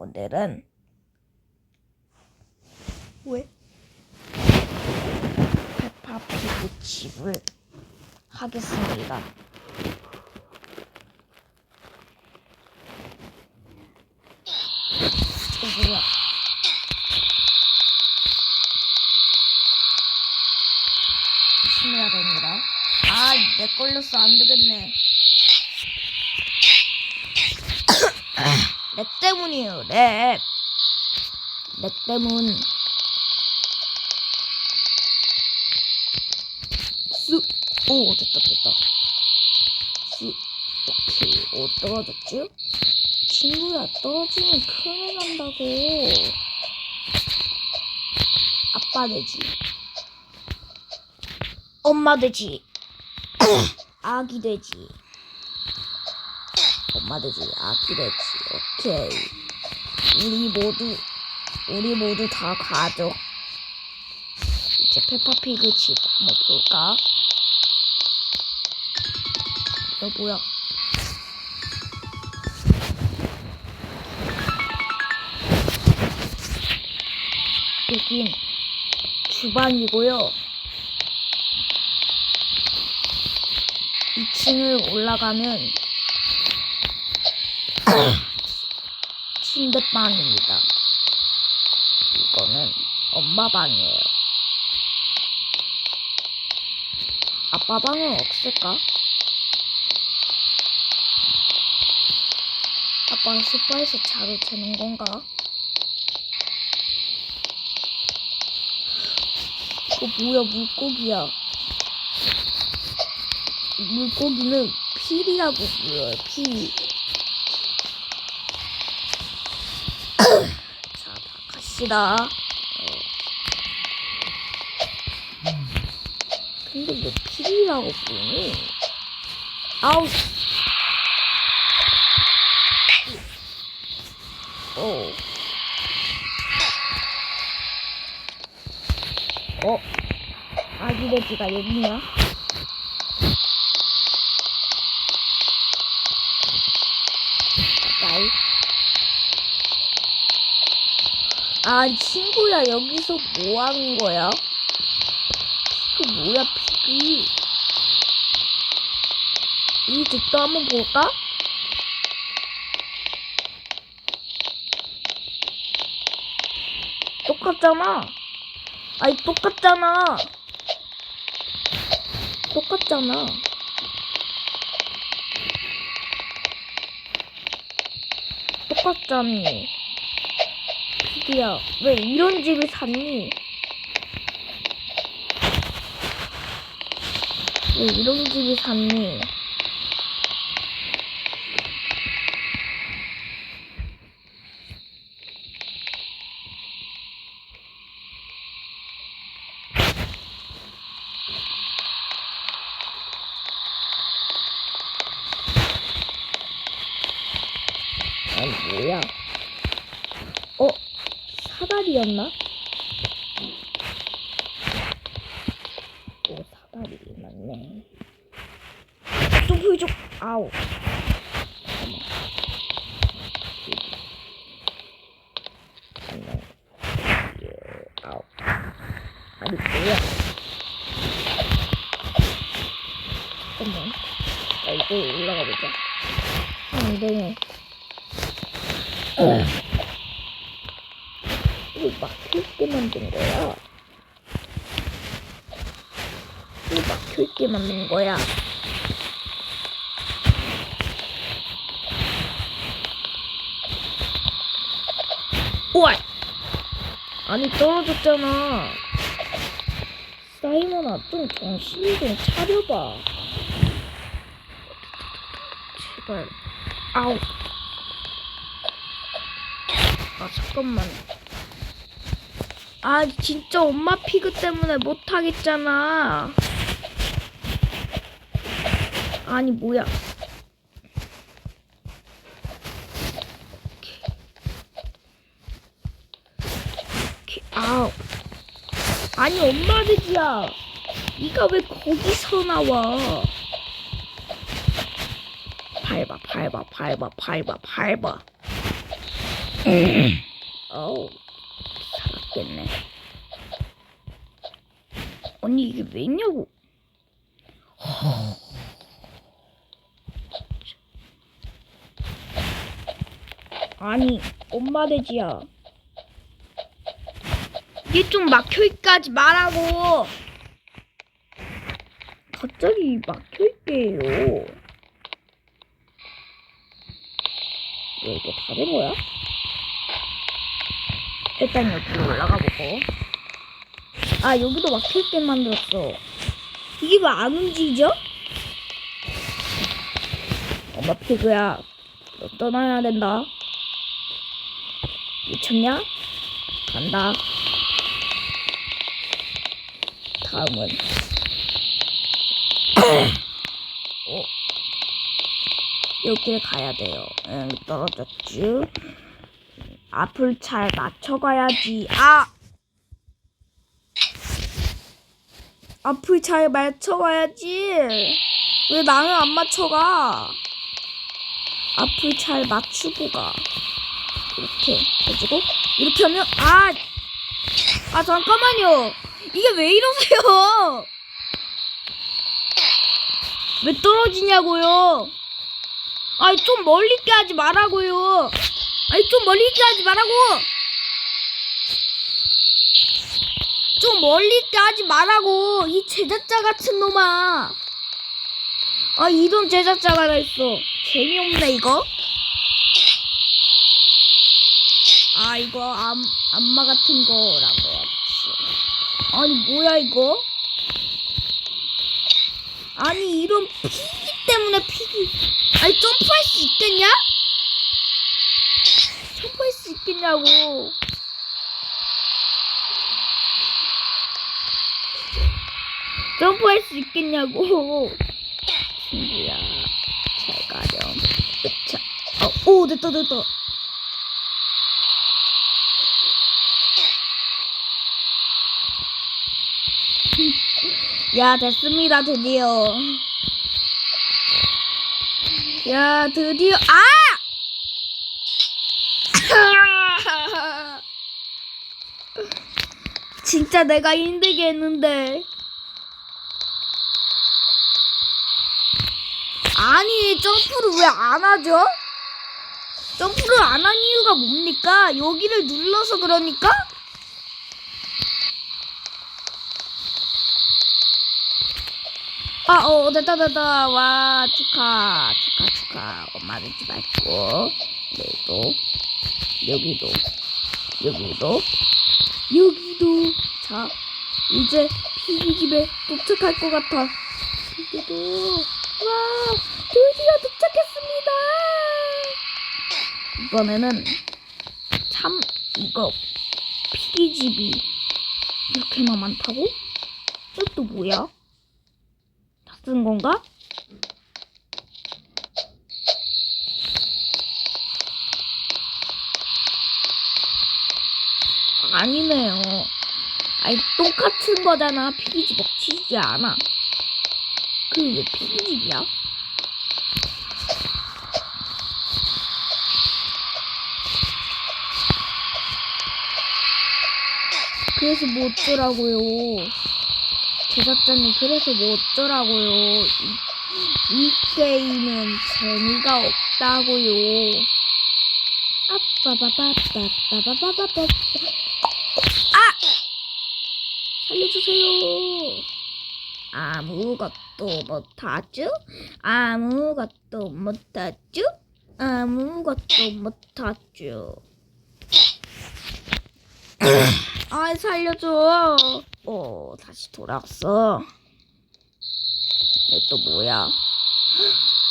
오늘은 왜 페파피그 집을 하겠습니다. 어, 뭐야? 조심해야 됩니다. 아, 내 걸렸어. 안 되겠네. 렉 때문이에요, 렉. 렉 때문. 쑥. 오, 됐다, 됐다. 쑥. 오케이. 어, 떨어졌지? 친구야, 떨어지면 큰일 난다고. 아빠 되지. 엄마 되지. 아기 되지. 아기 되지. 오케이. 우리 모두, 우리 모두 다 가족. 이제 페퍼피그 집 한번 볼까? 야, 뭐야. 여긴 주방이고요. 2층을 올라가면 침대방입니다. 이거는 엄마 방이에요. 아빠 방은 없을까? 아빠가 소파에서 자도 되는 건가? 이거 뭐야 물고기야. 물고기는 필이라고 불러요, 필. 자, 다 갑시다. 어. 근데 왜 필이라고 부르니? 아우. 어. 어? 아기 돼지가 여기냐? 가까이. 아, 친구야, 여기서 뭐 하는 거야? 피그 뭐야, 피그. 이 집도 한번 볼까? 똑같잖아. 아니, 똑같잖아. 똑같잖아. 똑같잖니. 피디야, 왜 이런 집을 샀니? 왜 이런 집을 샀니? 아니, 뭐야? 어? 사다리였나? 오, 사다리 맞네. 좀 보여줘. 아우. 잠깐만. 잠깐만. 예, 아우. 아니, 뭐야? 잠깐만. 자, 이거 올라가 보자. 아, 안 되네. 이거 막혀있게 만든 거야. 막혀있게 만든 거야. 우와! 아니, 떨어졌잖아. 사이먼아, 좀 정신 좀 차려봐. 제발. 아우. 아 잠깐만 아 진짜 엄마 피그 때문에 못하겠잖아. 아니 뭐야. 아우. 아니 엄마 돼지야 네가 왜 거기서 나와? 밟아 밟아 밟아 밟아 밟아. 어우, 살았겠네. 아니, 이게 왜 있냐고. 아니, 엄마 돼지야. 이게 좀 막혀있게 하지 말라고. 갑자기 막혀있게 해요. 왜 이게 다된 거야? 일단 여기로 올라가 보고. 아, 여기도 막힐 게 만들었어. 이게 왜 안 움직이죠? 엄마 피그야. 너 떠나야 된다. 미쳤냐? 간다. 다음은. 어. 여길 가야 돼요. 응, 떨어졌쥬. 앞을 잘 맞춰가야지. 아! 앞을 잘 맞춰가야지. 왜 나는 안 맞춰가? 앞을 잘 맞추고 가. 이렇게 해주고, 이렇게 하면, 아! 아, 잠깐만요. 이게 왜 이러세요? 왜 떨어지냐고요? 아니, 좀 멀리 있게 하지 말라고요. 아니, 좀 멀리 있게 하지 말라고! 좀 멀리 있게 하지 말라고! 이 제작자 같은 놈아! 아, 이런 제작자가 다 있어. 재미없네, 이거? 아, 이거 암, 안마 같은 거라고 해야지. 아니, 뭐야, 이거? 아니, 이런 피기 때문에 피기. 아니, 점프할 수 있겠냐? 있겠냐고. 점프할 수 있겠냐고. 친구야, 잘 가렴. 으차. 어, 오, 됐다, 됐다. 야, 됐습니다, 드디어. 야, 드디어, 아! 진짜 내가 힘들게 했는데. 아니, 점프를 왜 안 하죠? 점프를 안 한 이유가 뭡니까? 여기를 눌러서 그러니까? 아, 어, 됐다, 됐다. 와, 축하, 축하, 축하. 엄마는 집 말고. 여기도, 여기도, 여기도, 여기도. 자, 이제 피기 집에 도착할 것 같아. 여기도. 와, 드디어 도착했습니다. 이번에는 참, 이거, 피기 집이 이렇게나 많다고? 이것도 뭐야? 다쓴 건가? 아니네요. 아니 똑같은 거잖아. 피기집 먹히지 않아. 그게 왜 피기집이야? 그래서 뭐 어쩌라고요. 제작자님 그래서 뭐 어쩌라고요. 이, 이 게임은 재미가 없다고요. 아빠바바바바바바바바 아! 살려주세요. 아무것도 못하죠? 아무것도 못하죠? 아무것도 못하죠. 아 살려줘. 어 다시 돌아왔어. 얘 또 뭐야?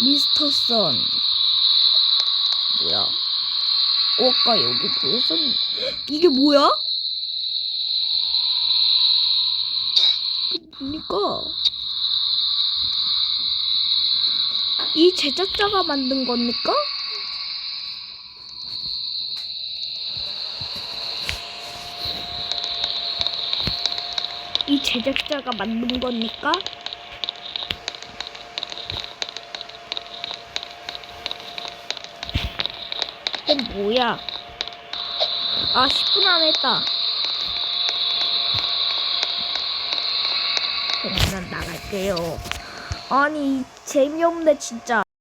미스터 선. 뭐야? 어, 아까 여기 보였었는데 이게 뭐야? 뭡니까? 이 제작자가 만든 겁니까? 이 제작자가 만든 겁니까? 이건 뭐야? 아 10분 안에 했다. 그럼 난 나갈게요. 아니 재미없네 진짜.